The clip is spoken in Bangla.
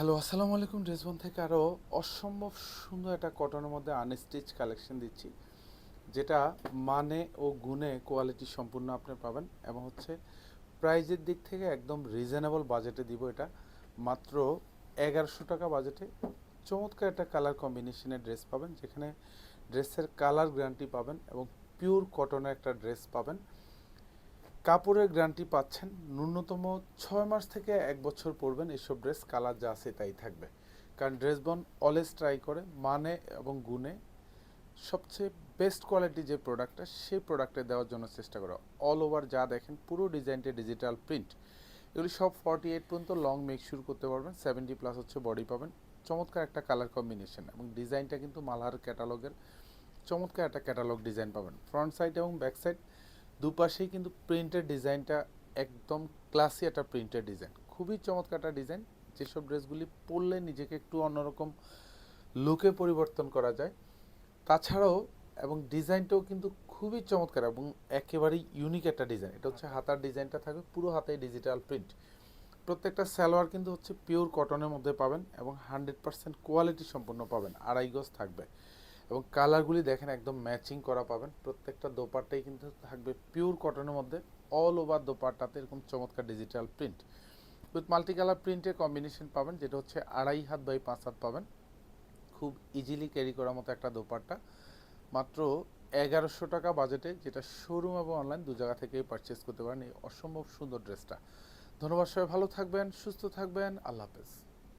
হ্যালো, আসসালামু আলাইকুম। ড্রেসবন থেকে আরও অসম্ভব সুন্দর একটা কটনের মধ্যে আনস্টিচ কালেকশন দিচ্ছি, যেটা মানে ও গুণে কোয়ালিটি সম্পূর্ণ আপনি পাবেন এবং হচ্ছে প্রাইজের দিক থেকে একদম রিজনেবল বাজেটে দিব এটা। মাত্র এগারোশো টাকা বাজেটে চমৎকার একটা কালার কম্বিনেশনের ড্রেস পাবেন, যেখানে ড্রেসের কালার গ্যারান্টি পাবেন এবং পিওর কটনের একটা ড্রেস পাবেন। কাপড়ের গ্যারান্টি পাচ্ছেন। ন্যূনতম ছয় মাস থেকে এক বছর পরবেন এসব ড্রেস, কালার যা আছে তাই থাকবে। কারণ ড্রেস বন অলওয়েজ ট্রাই করে মানে এবং গুণে সবচেয়ে বেস্ট কোয়ালিটি যে প্রোডাক্টটা সেই প্রোডাক্টে দেওয়ার জন্য চেষ্টা করে। অল ওভার যা দেখেন, পুরো ডিজাইনটা ডিজিটাল প্রিন্ট এগুলি সব ফর্টি এইট পর্যন্ত লং মেক শুরু করতে পারবেন। সেভেন্টি প্লাস হচ্ছে বডি পাবেন। চমৎকার একটা কালার কম্বিনেশন এবং ডিজাইনটা কিন্তু মালহার ক্যাটালগের চমৎকার একটা ক্যাটালগ ডিজাইন পাবেন। ফ্রন্ট সাইড এবং ব্যাক সাইড দুপাশেই কিন্তু প্রিন্টের ডিজাইনটা একদম ক্লাসি একটা প্রিন্টের ডিজাইন খুবই চমৎকার একটা ডিজাইন যেসব ড্রেসগুলি পরলে নিজেকে একটু অন্যরকম লুকে পরিবর্তন করা যায়। তাছাড়াও এবং ডিজাইনটাও কিন্তু খুবই চমৎকার এবং একেবারেই ইউনিক একটা ডিজাইন এটা হচ্ছে হাতার ডিজাইনটা থাকবে, পুরো হাতে ডিজিটাল প্রিন্ট প্রত্যেকটা সালোয়ার কিন্তু হচ্ছে পিওর কটনের মধ্যে পাবেন এবং হান্ড্রেড পার্সেন্ট কোয়ালিটি সম্পন্ন পাবেন, আড়াই গজ থাকবে। এবং কালারগুলি দেখেন একদম ম্যাচিং করা পাবেন। প্রত্যেকটা দোপাট্টাই কিন্তু থাকবে পিওর কটনের মধ্যে। অল ওভার দোপাট্টাতে এরকম চমৎকার digital print with multi colour প্রিন্টের কম্বিনেশন পাবেন, যেটা হচ্ছে আড়াই হাত বাই পাঁচ হাত পাবেন। খুব ইজিলি ক্যারি করার মতো একটা দোপাট্টা। মাত্র এগারোশো টাকা বাজেটে যেটা শোরুম এবং অনলাইন দু জায়গা থেকেই পারচেস করতে পারেন এই অসম্ভব সুন্দর ড্রেসটা ধন্যবাদ সবাই, ভালো থাকবেন, সুস্থ থাকবেন, আল্লাহ হাফেজ।